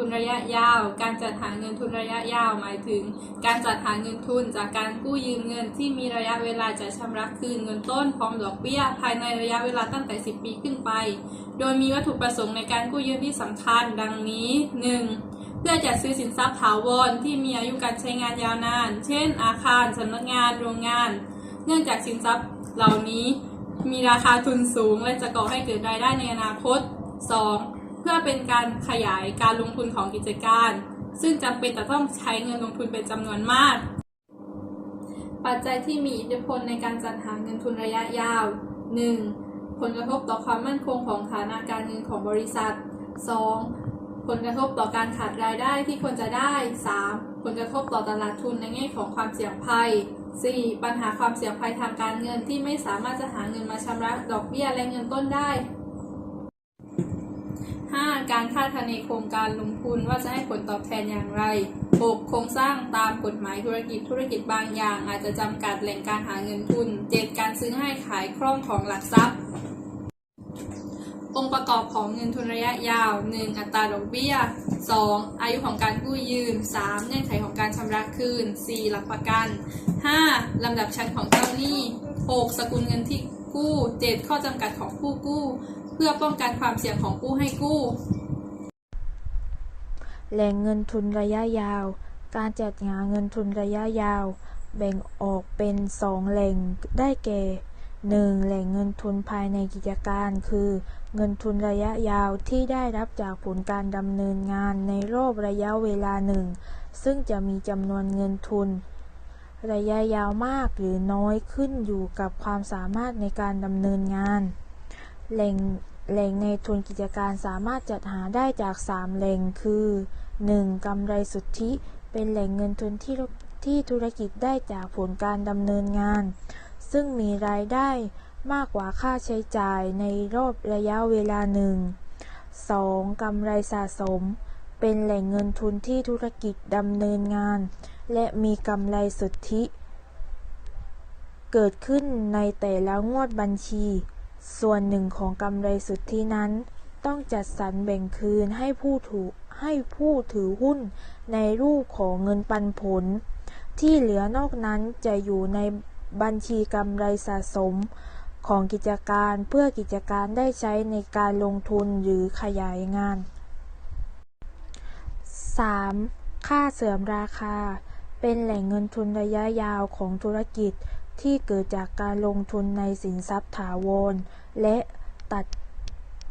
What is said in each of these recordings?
ทุนระยะยาว การจัดหาเงินทุนระยะยาวหมายถึง การจัดหาเงินทุนจากการกู้ยืมเงินที่มีระยะเวลาจะชำระคืนเงินต้นพร้อมดอกเบี้ย ภายในระยะเวลาตั้งแต่ 10 ปีขึ้นไป โดยมีวัตถุประสงค์ในการกู้ยืมที่สำคัญดังนี้ 1. เพื่อจัดซื้อสินทรัพย์ถาวรที่มีอายุการใช้งานยาวนาน เช่น อาคารสำนักงาน โรงงาน เนื่องจากสินทรัพย์เหล่านี้มีราคาทุนสูงและจะก่อให้เกิดรายได้ในอนาคต 2. พื่อเป็นการขยายการลงทุนของกิจการ ซึ่งจำเป็นแต่ต้องใช้เงินลงทุนเป็นจำนวนมาก ปัจจัยที่มีอิทธิพลในการจัดหาเงินทุนระยะยาว 1. ผลกระทบต่อความมั่นคงของฐานะการเงินของบริษัท 2. ผลกระทบต่อการขาดรายได้ที่ควรจะได้ 3. ผลกระทบต่อตลาดทุนในแง่ของความเสี่ยงภัย 4. ปัญหาความเสี่ยงภัยทางการเงินที่ไม่สามารถจะหาเงินมาชำระดอกเบี้ยและเงินต้นได้ 5. การคาดคะเนโครงการลงทุนว่าจะให้ผลตอบแทนอย่างไร 6. โครงสร้างตามกฎหมายธุรกิจธุรกิจบางอย่าง อาจจะจำกัดแหล่งการหาเงินทุน 7. การซื้อให้ขายคล่องของหลักทรัพย์ องค์ประกอบของเงินทุนระยะยาว 1. อัตราดอกเบี้ย 2. อายุของการกู้ยืม 3. เงื่อนไขของการชำระคืน 4. หลักประกัน 5. ลำดับชั้นของเจ้าหนี้ 6. สกุลเงินที่กู้ 7. ข้อจำกัดของผู้กู้ พื่อป้องกันความเสี่ยงของผู้ให้กู้ แหล่งเงินทุนระยะยาว การจัดหาเงินทุนระยะยาว แบ่งออกเป็นสองแหล่งได้แก่ 1. แหล่งเงินทุนภายในกิจการ คือ เงินทุนระยะยาวที่ได้รับจากผลการดำเนินงานในรอบระยะเวลาหนึ่ง ซึ่งจะมีจำนวนเงินทุน ระยะยาวมากหรือน้อยขึ้นอยู่กับความสามารถในการดำเนินงาน แหล่ง แหล่งในทุนกิจการสามารถจัดหาได้จาก 3 แหล่งคือ 1. กำไรสุทธิ เป็นแหล่งเงินทุนที่ที่ธุรกิจได้จากผลการดำเนินงาน ซึ่งมีรายได้มากกว่าค่าใช้จ่ายในรอบระยะเวลาหนึ่ง 2. กำไรสะสม เป็นแหล่งเงินทุนที่ธุรกิจดำเนินงาน และมีกำไรสุทธิ เกิดขึ้นในแต่ละงวดบัญชี ส่วนหนึ่งของกำไรสุทธินั้น ต้องจัดสรรแบ่งคืนให้ผู้ถือให้ผู้ถือหุ้นในรูปของเงินปันผล ที่เหลือนอกนั้นจะอยู่ในบัญชีกำไรสะสมของกิจการเพื่อกิจการได้ใช้ในการลงทุนหรือขยายงาน 3. ค่าเสื่อมราคา เป็นแหล่งเงินทุนระยะยาวของธุรกิจ ที่เกิดจากการลงทุนในสินทรัพย์ถาวร และตัด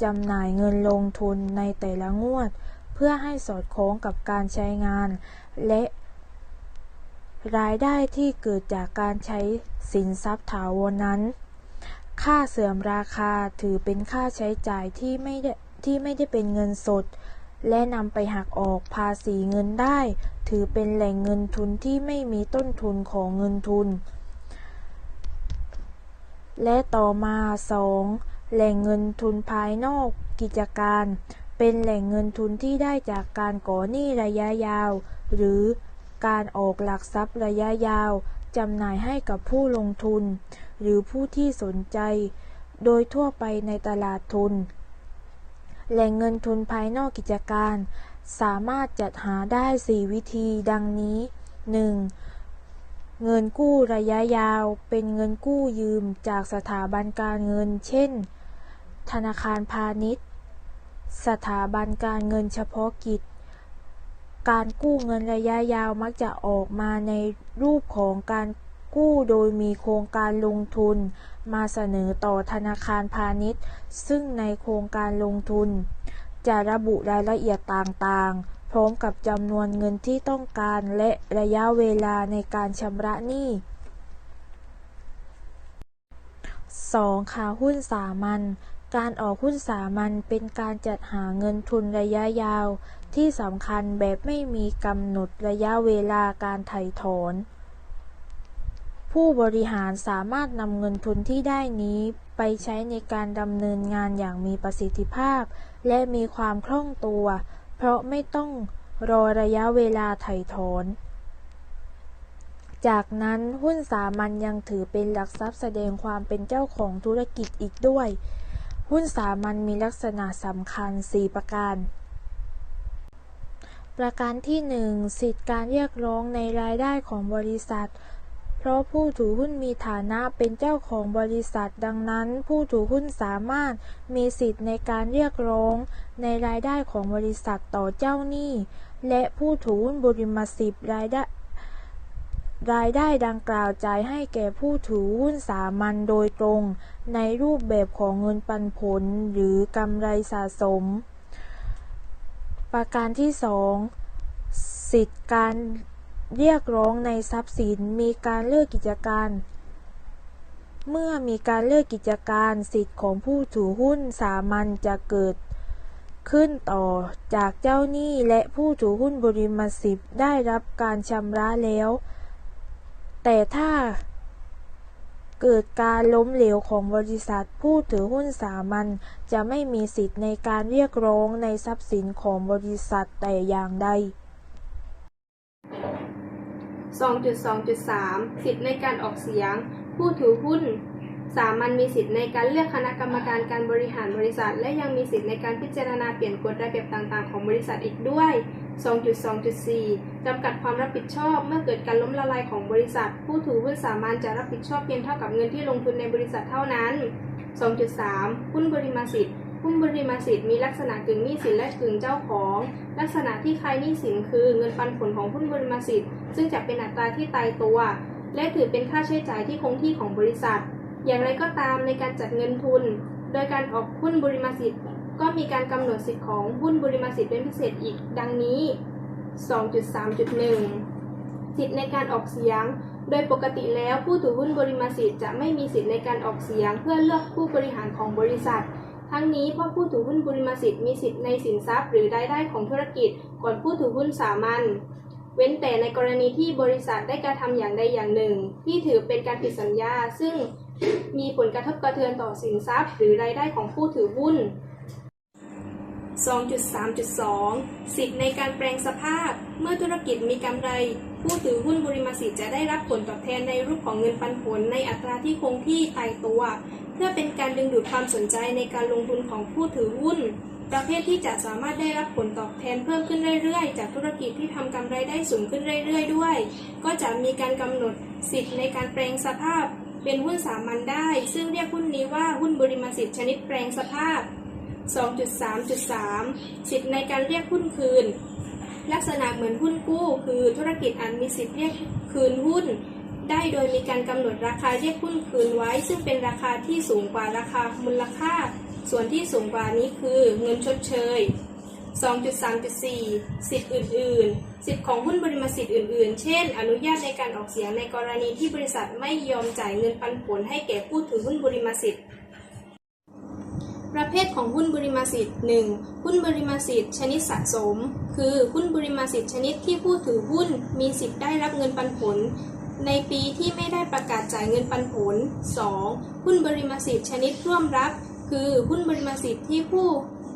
จำหน่ายเงินลงทุนในแต่ละงวด เพื่อให้สอดคล้องกับการใช้งาน และรายได้ที่เกิดจากการใช้สินทรัพย์ถาวรนั้น ค่าเสื่อมราคาถือเป็นค่าใช้จ่ายที่ไม่ได้ที่ไม่ได้เป็นเงินสด และนำไปหักออกภาษีเงินได้ ถือเป็นแหล่งเงินทุนที่ไม่มีต้นทุนของเงินทุน และต่อมา 2. แหล่งเงินทุนภายนอกกิจการ เป็นแหล่งเงินทุนที่ได้จากการก่อหนี้ระยะยาว หรือการออกหลักทรัพย์ระยะยาวจำหน่ายให้กับผู้ลงทุน หรือผู้ที่สนใจ โดยทั่วไปในตลาดทุน แหล่งเงินทุนภายนอกกิจการ สามารถจัดหาได้ 4 วิธีดังนี้ 1. เงินกู้ระยะยาว เป็นเงินกู้ยืมจากสถาบันการเงิน เช่น ธนาคารพาณิชย์ สถาบันการเงินเฉพาะกิจ การกู้เงินระยะยาวมักจะออกมาในรูปของการกู้โดยมีโครงการลงทุน มาเสนอต่อธนาคารพาณิชย์ ซึ่งในโครงการลงทุน จะระบุรายละเอียดต่างๆ พร้อมกับจำนวนเงินที่ต้องการและระยะเวลาในการชำระหนี้ 2. ขาหุ้นสามัญการออกหุ้นสามัญเป็นการจัดหาเงินทุนระยะยาว ที่สำคัญแบบไม่มีกำหนดระยะเวลาการไถ่ถอน ผู้บริหารสามารถนำเงินทุนที่ได้นี้ไปใช้ในการดำเนินงานอย่างมีประสิทธิภาพ และมีความคล่องตัว เพราะไม่ต้องรอระยะเวลาไถ่ถอน จากนั้นหุ้นสามัญยังถือเป็นหลักทรัพย์แสดงความเป็นเจ้าของธุรกิจอีกด้วย หุ้นสามัญมีลักษณะสำคัญ 4 ประการ ประการที่หนึ่งสิทธิการเรียกร้องในรายได้ของบริษัท เพราะผู้ถือหุ้นมีฐานะเป็นเจ้าของบริษัท ดังนั้น ผู้ถือหุ้นสามารถมีสิทธิ์ในการเรียกร้อง ในรายได้ของบริษัทต่อเจ้าหนี้ และผู้ถือหุ้นบริมสิทธิ์รายได้รายได้ดังกล่าวจ่ายให้แก่ผู้ถือหุ้นสามัญโดยตรง ในรูปแบบของเงินปันผลหรือกำไรสะสม ประการที่สองสิทธิการ เรียกร้องในทรัพย์สินมีการเลิกกิจการ เมื่อมีการเลิกกิจการสิทธิของผู้ถือหุ้นสามัญจะเกิดขึ้นต่อจากเจ้าหนี้และผู้ถือหุ้นบริมสิทธิ์ได้รับการชำระแล้ว แต่ถ้าเกิดการล้มเหลวของบริษัท ผู้ถือหุ้นสามัญจะไม่มีสิทธิ์ในการเรียกร้องในทรัพย์สินของบริษัทแต่อย่างใด 2.2.3 สิทธิในการออกเสียง ผู้ถือหุ้นสามัญมีสิทธิในการเลือกคณะกรรมการการบริหารบริษัท และยังมีสิทธิในการพิจารณาเปลี่ยนกฎระเบียบต่างๆ ของบริษัทอีกด้วย 2.2.4 จำกัดความรับผิดชอบ เมื่อเกิดการล้มละลายของบริษัท ผู้ถือหุ้นสามัญจะรับผิดชอบเพียงเท่ากับเงินที่ลงทุนในบริษัทเท่านั้น 2.3 หุ้นบริมาสิทธิ์ หุ้นบริมาสิทธิ์มีลักษณะกึ่งหนี้สินและกึ่งเจ้าของ ลักษณะที่คล้ายหนี้สินคือเงินปันผลของหุ้นบริมาสิทธิ์ซึ่งจะเป็นอัตราที่ตายตัว และถือเป็นค่าใช้จ่ายที่คงที่ของบริษัท อย่างไรก็ตามในการจัดเงินทุน โดยการออกหุ้นบริมาสิทธิ์ก็มีการกำหนดสิทธิ์ของหุ้นบริมาสิทธิ์เป็นพิเศษอีก ดังนี้ 2.3.1 สิทธิในการออกเสียง โดยปกติแล้วผู้ถือหุ้นบริมาสิทธิ์จะไม่มีสิทธิในการออกเสียง เพื่อเลือกผู้บริหารของบริษัท ทั้งนี้พราะผู้ถือหุ้นบริมสิทธิ์มีสิทธิในสินทรัพย์หรือรายได้ของธุรกิจก่อนผู้ถือหุ้นสามัญเว้นแต่ในกรณีที่บริษัทได้กระทำอย่างใดอย่างหนึ่ง ที่ถือเป็นการผิดสัญญา ซึ่งมีผลกระทบกระเทือนต่อสินทรัพย์ หรือรายได้ของผู้ถือหุ้น 2.3.2 สิทธิในการแปลงสภาพ เมื่อธุรกิจมีกำไร ผู้ถือหุ้นบริมาสิทธิ์จะได้รับผลตอบแทนในรูปของเงินปันผลในอัตราที่คงที่ตายตัว เพื่อเป็นการดึงดูดความสนใจในการลงทุนของผู้ถือหุ้น ประเภทที่จะสามารถได้รับผลตอบแทนเพิ่มขึ้นเรื่อยๆ จากธุรกิจที่ทำกำไรได้สูงขึ้นเรื่อยๆ ด้วย ก็จะมีการกำหนดสิทธิในการแปลงสภาพ เป็นหุ้นสามัญได้ ซึ่งเรียกหุ้นนี้ว่าหุ้นบริมาสิทธิ์ชนิดแปลงสภาพ 2.3.3 สิทธิในการเรียกหุ้นคืน ลักษณะเหมือนหุ้นกู้ คือธุรกิจอาจมีสิทธิ์เรียกคืนหุ้น ได้โดยมีการกำหนดราคาเรียกหุ้นคืนไว้ ซึ่งเป็นราคาที่สูงกว่าราคามูลค่า ส่วนที่สูงกว่านี้คือเงินชดเชย 2.3.4 สิทธิ์อื่น ๆ สิทธิ์ของหุ้นบริมสิทธิ์อื่น ๆ เช่น อนุญาตในการออกเสียงในกรณีที่บริษัทไม่ยอมจ่ายเงินปันผลให้แก่ผู้ถือหุ้นบริมสิทธิ์ ประเภทของหุ้นบริมาสิทธิ์ 1. หุ้นบริมาสิทธิ์ชนิดสะสม คือหุ้นบริมาสิทธิ์ชนิดที่ผู้ถือหุ้นมีสิทธิ์ได้รับเงินปันผล ในปีที่ไม่ได้ประกาศจ่ายเงินปันผล 2. หุ้นบริมาสิทธิ์ชนิดร่วมรับ คือหุ้นบริมาสิทธิ์ที่ผู้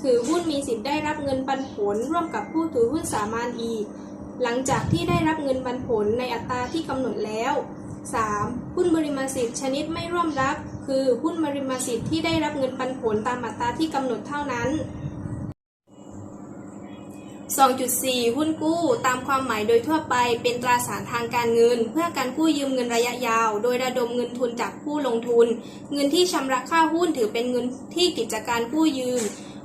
ถือหุ้นมีสิทธิ์ได้รับเงินปันผล ร่วมกับผู้ถือหุ้นสามัญอีก หลังจากที่ได้รับเงินปันผลในอัตราที่กำหนดแล้ว 3. หุ้นบริมาสิทธิ์ชนิดไม่ร่วมรับ คือหุ้นบริมสิทธิ์ที่ได้รับเงินปันผลตามอัตราที่กำหนดเท่านั้น 2.4 หุ้นกู้ตามความหมายโดยทั่วไปเป็นตราสารทางการเงิน เพื่อการกู้ยืมเงินระยะยาว โดยระดมเงินทุนจากผู้ลงทุน เงินที่ชำระค่าหุ้นถือเป็นเงินที่กิจการกู้ยืม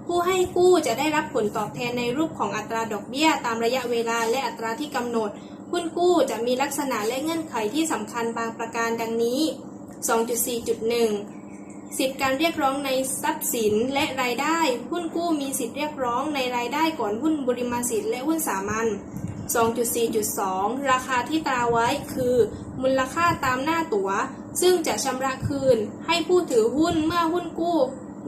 ผู้ให้กู้จะได้รับผลตอบแทนในรูปของอัตราดอกเบี้ย ตามระยะเวลาและอัตราที่กำหนด หุ้นกู้จะมีลักษณะและเงื่อนไขที่สำคัญบางประการดังนี้ 2.4.1สิทธิการเรียกร้องในทรัพย์สินและรายได้ หุ้นกู้มีสิทธิเรียกร้องในรายได้ก่อนหุ้นบริมาสิทธิ์และหุ้นสามัญ 2.4.2 ราคาที่ตราไว้คือ มูลค่าตามหน้าตั๋ว ซึ่งจะชำระคืนให้ผู้ถือหุ้นเมื่อหุ้นกู้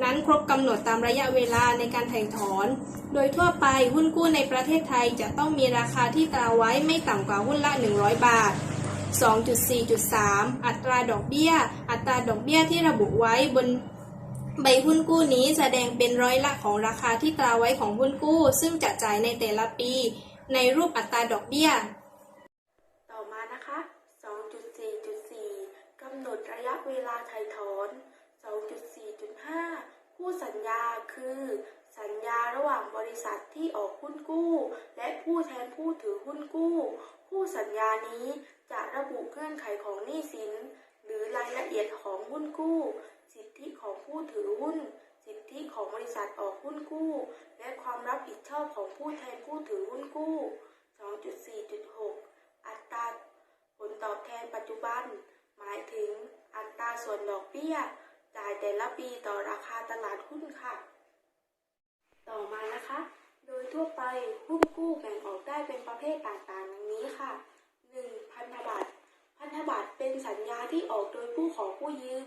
นั้นครบกำหนดตามระยะเวลาในการถ่ายถอน โดยทั่วไปหุ้นกู้ในประเทศไทยจะต้องมีราคาที่ตราไว้ไม่ต่ำกว่าหุ้นละ 100 บาท 2.4.3 อัตราดอกเบี้ย อัตราดอกเบี้ยที่ระบุไว้บนใบหุ้นกู้นี้แสดงเป็นร้อยละของราคาที่ตราไว้ของหุ้นกู้ ซึ่งจะจ่ายในแต่ละปี ในรูปอัตราดอกเบี้ย ต่อมานะคะ 2.4.4 กำหนดระยะเวลาไถ่ถอน 2.4.5 คู่สัญญาคือ สัญญาระหว่างบริษัทที่ออกหุ้นกู้ และผู้แทนผู้ถือหุ้นกู้ ผู้สัญญานี้จะระบุเงื่อนไขของหนี้สิน หรือรายละเอียดของหุ้นกู้ สิทธิของผู้ถือหุ้น สิทธิของบริษัทออกหุ้นกู้ และความรับผิดชอบของผู้แทนผู้ถือหุ้นกู้ 2.4.6 อัตราผลตอบแทนปัจจุบัน หมายถึงอัตราส่วนดอกเบี้ยจ่ายแต่ละปีต่อราคาตลาดหุ้นค่ะ ต่อมานะคะ โดยทั่วไปหุ้นกู้แบ่งออกได้เป็นประเภทต่างๆดังนี้ค่ะ 1. พันธบัตร พันธบัตรเป็นสัญญาที่ออกโดยผู้ขอผู้ยืม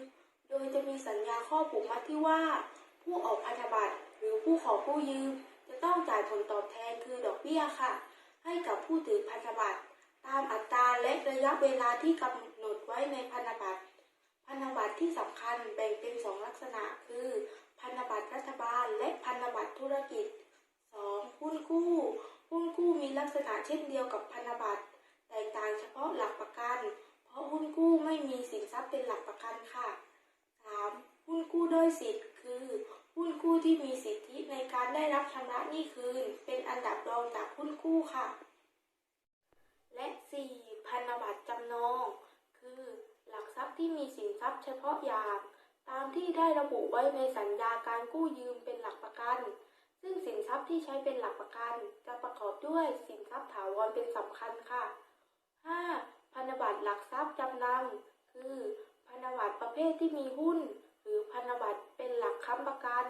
โดยจะมีสัญญาข้อผูกมัดที่ว่า ผู้ออกพันธบัตรหรือผู้ขอผู้ยืม จะต้องจ่ายผลตอบแทนคือดอกเบี้ยค่ะ ให้กับผู้ถือพันธบัตรตามอัตราและระยะเวลาที่กำหนดไว้ในพันธบัตร พันธบัตรที่สำคัญแบ่งเป็นสองลักษณะคือ พันธบัตรรัฐบาลและพันธบัตรธุรกิจ 2. หุ้นกู้ หุ้นกู้มีลักษณะเช่นเดียวกับพันธบัตรแตกต่างเฉพาะหลักประกัน เพราะหุ้นกู้ไม่มีสินทรัพย์เป็นหลักประกันค่ะ 3. หุ้นกู้ด้อยสิทธิ์คือ หุ้นกู้ที่มีสิทธิในการได้รับชำระหนี้คืน เป็นอันดับรองจากหุ้นกู้ค่ะ และ 4. พันธบัตรจำนอง คือ หลักทรัพย์ที่มีสินทรัพย์เฉพาะอย่าง ตามที่ได้ระบุไว้ในสัญญาการกู้ยืมเป็นหลักประกัน ซึ่งสินทรัพย์ที่ใช้เป็นหลักประกัน จะประกอบด้วยสินทรัพย์ถาวรเป็นสำคัญค่ะ 5. พันธบัตรหลักทรัพย์จำนำคือ พันธบัตรประเภทที่มีหุ้น หรือพันธบัตรเป็นหลักค้ำประกัน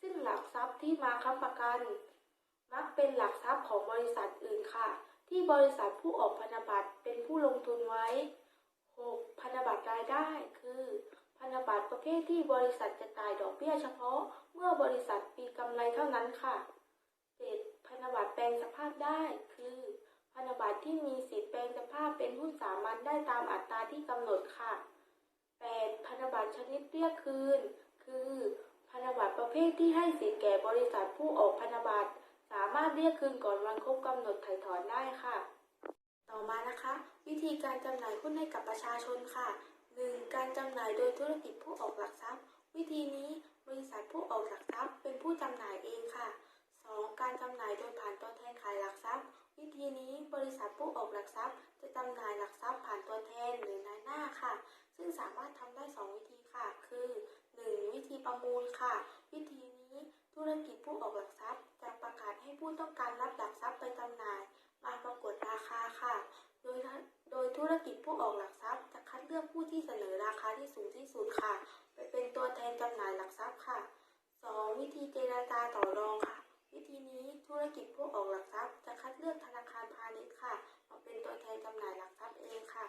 ซึ่งหลักทรัพย์ที่มาค้ำประกัน มักเป็นหลักทรัพย์ของบริษัทอื่นค่ะ ที่บริษัทผู้ออกพันธบัตรเป็นผู้ลงทุนไว้ 6. พันธบัตรรายได้คือ พันธบัตรประเภทที่บริษัทจะจ่ายดอกเบี้ยเฉพาะ เมื่อบริษัทมีกำไรเท่านั้นค่ะ 7. พันธบัตรแปลงสภาพได้ คือ พันธบัตรที่มีสิทธิ์แปลงสภาพเป็นหุ้นสามัญได้ตามอัตราที่กำหนดค่ะ 8. พันธบัตรชนิดเรียกคืน คือ พันธบัตรประเภทที่ให้สิทธิ์แก่บริษัทผู้ออกพันธบัตรสามารถเรียกคืนก่อนวันครบกำหนดถ่ายถอนได้ค่ะ ต่อมานะคะ วิธีการจำหน่ายหุ้นให้กับประชาชนค่ะ 1. การจำหน่ายโดยธุรกิจผู้ออกหลักทรัพย์ วิธีนี้บริษัทผู้ออกหลักทรัพย์เป็นผู้จำหน่ายเองค่ะ 2. การจำหน่ายโดยผ่านตัวแทนขายหลักทรัพย์ วิธีนี้บริษัทผู้ออกหลักทรัพย์ จะจำหน่ายหลักทรัพย์ผ่านตัวแทนหรือนายหน้าค่ะ ซึ่งสามารถทำได้ 2 วิธีค่ะ คือ 1. วิธีประมูลค่ะ วิธีนี้ธุรกิจผู้ออกหลักทรัพย์ จะประกาศให้ผู้ต้องการรับหลักทรัพย์ไปจำหน่าย มาปรากฏราคาค่ะ โดยโดยธุรกิจผู้ออกหลักทรัพย์จะคัดเลือก ที่เสนอราคาที่สูงที่สุดค่ะ ไปเป็นตัวแทนจำหน่ายหลักทรัพย์ค่ะ 2. วิธีเจรจาต่อรองค่ะ วิธีนี้ธุรกิจผู้ออกหลักทรัพย์จะคัดเลือกธนาคารพาณิชย์ค่ะ มาเป็นตัวแทนจำหน่ายหลักทรัพย์เองค่ะ